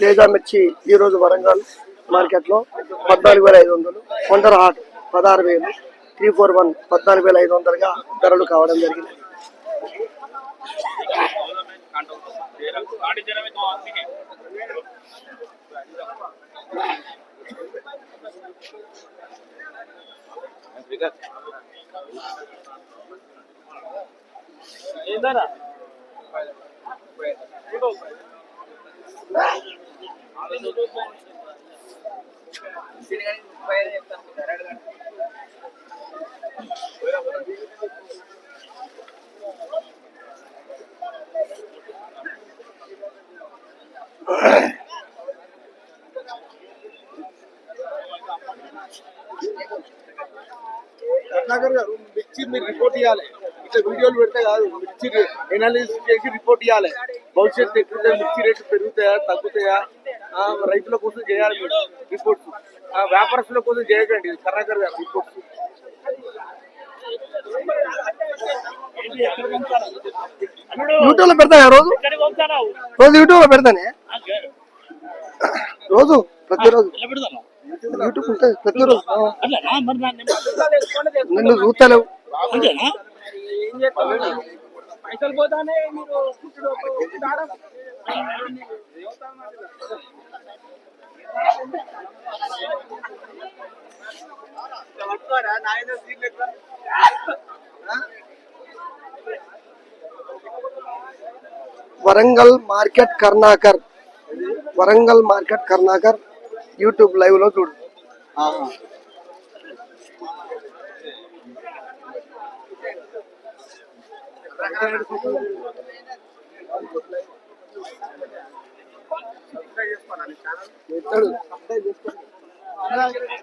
తేజ మిర్చి ఈరోజు వరంగల్ మార్కెట్లో పద్నాలుగు వేల ఐదు వందలు కొండర హాట్ పదహారు వేలు త్రీ ఫోర్ వన్ పద్నాలుగు వేల ఐదు వందలుగా ధరలు కావడం జరిగింది. రత్నాకర్ గారు మిర్చి మీరు రిపోర్ట్ ఇవ్వాలి వీడియోలు పెడితే కాదు మిర్చి ఎనాలిసిస్ చేసి రిపోర్ట్ ఇవ్వాలి భవిష్యత్తు ఎట్లుంటే మిర్చి రేట్లు పెరుగుతాయా తగ్గుతాయా? ఆ, రైతుల కోసం చేయాలి మీరు రిపోర్ట్స్ వ్యాపారస్తుల కోసం చేయకండి కర్ణాకర్ గారు రిపోర్ట్స్ యూట్యూబ్లో పెడతానే రోజు? రోజు యూట్యూబ్లో పెడతానే రోజు ప్రతిరోజు. యూట్యూబ్ ఉంటుంది ప్రతిరోజు. ఆ. నిన్ను చూస్తలేవు. పైసలు పోతానే మీరు నాయన. Warangal market Karnakar. Warangal market Karnakar YouTube లైవ్లో చూడు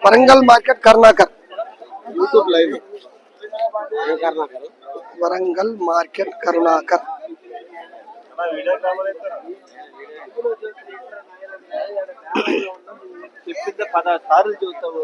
Warangal market Karnakar. YouTube live. Karnakar Warangal market Karnakar. చెప్పింది పదహారు చూస్తావు.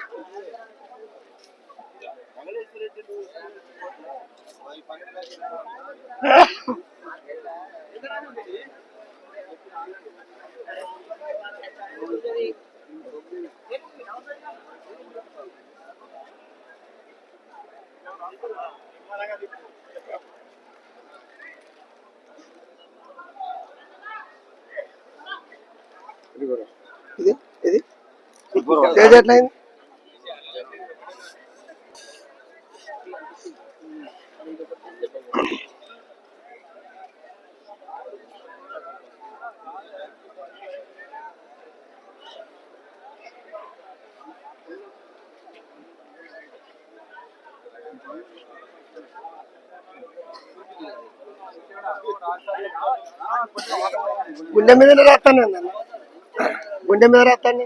ఇది? ఇది? ఎట్లయింది గుండె మీద రాస్తాను గుండె మీద రాస్తాను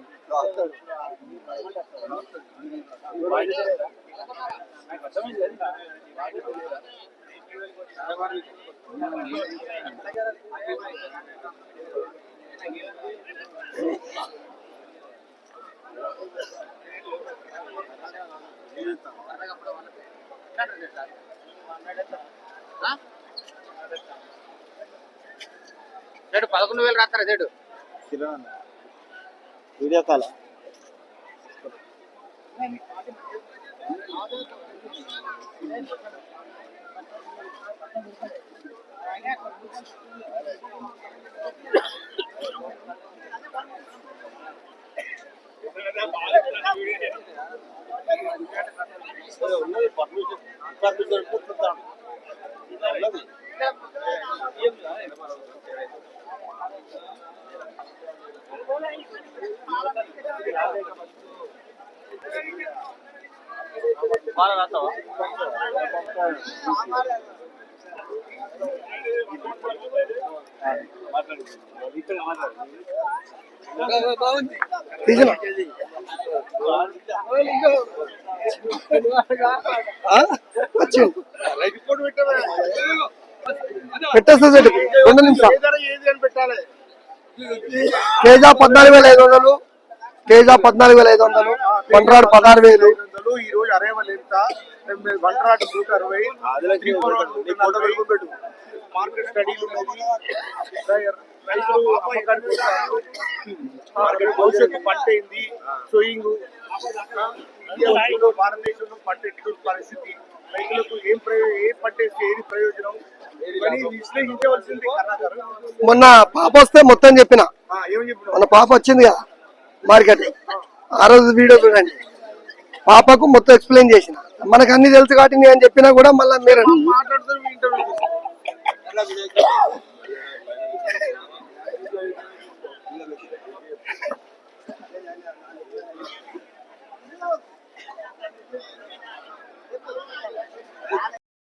చెడు పదకొండు వేలు రాస్తారా చెడు వీడియో కాల్ పెట్టేస్తా చెట్టు రెండు నిమిషాలు. పెట్టాలి. తేజ పద్నాలుగు వేల ఐదు వందలు తేజ పద్నాలుగు వేల ఐదు వందలు వంటరాడు పదహారు వేలు. ఐదు వందలు ఈ రోజు అరేవల్ ఎంత? వంటరాడు నూట అరవై త్రీ మార్కెట్ స్టడీలు ఉన్నది. రైతులు భవిష్యత్తు పంట ఏంది సోయింగ్ భారతదేశంలో పంట పరిస్థితి. రైతులకు ఏం ప్రయో ఏం పంట ఏది ప్రయోజనం? మొన్న పాప వస్తే మొత్తం చెప్పిన. మొన్న పాప వచ్చింది కదా మార్కెట్. ఆ రోజు వీడియో చూడండి. పాపకు మొత్తం ఎక్స్ప్లెయిన్ చేసిన. మనకు అన్ని తెలుసు కాబట్టి నేను చెప్పినా కూడా మళ్ళీ మీరు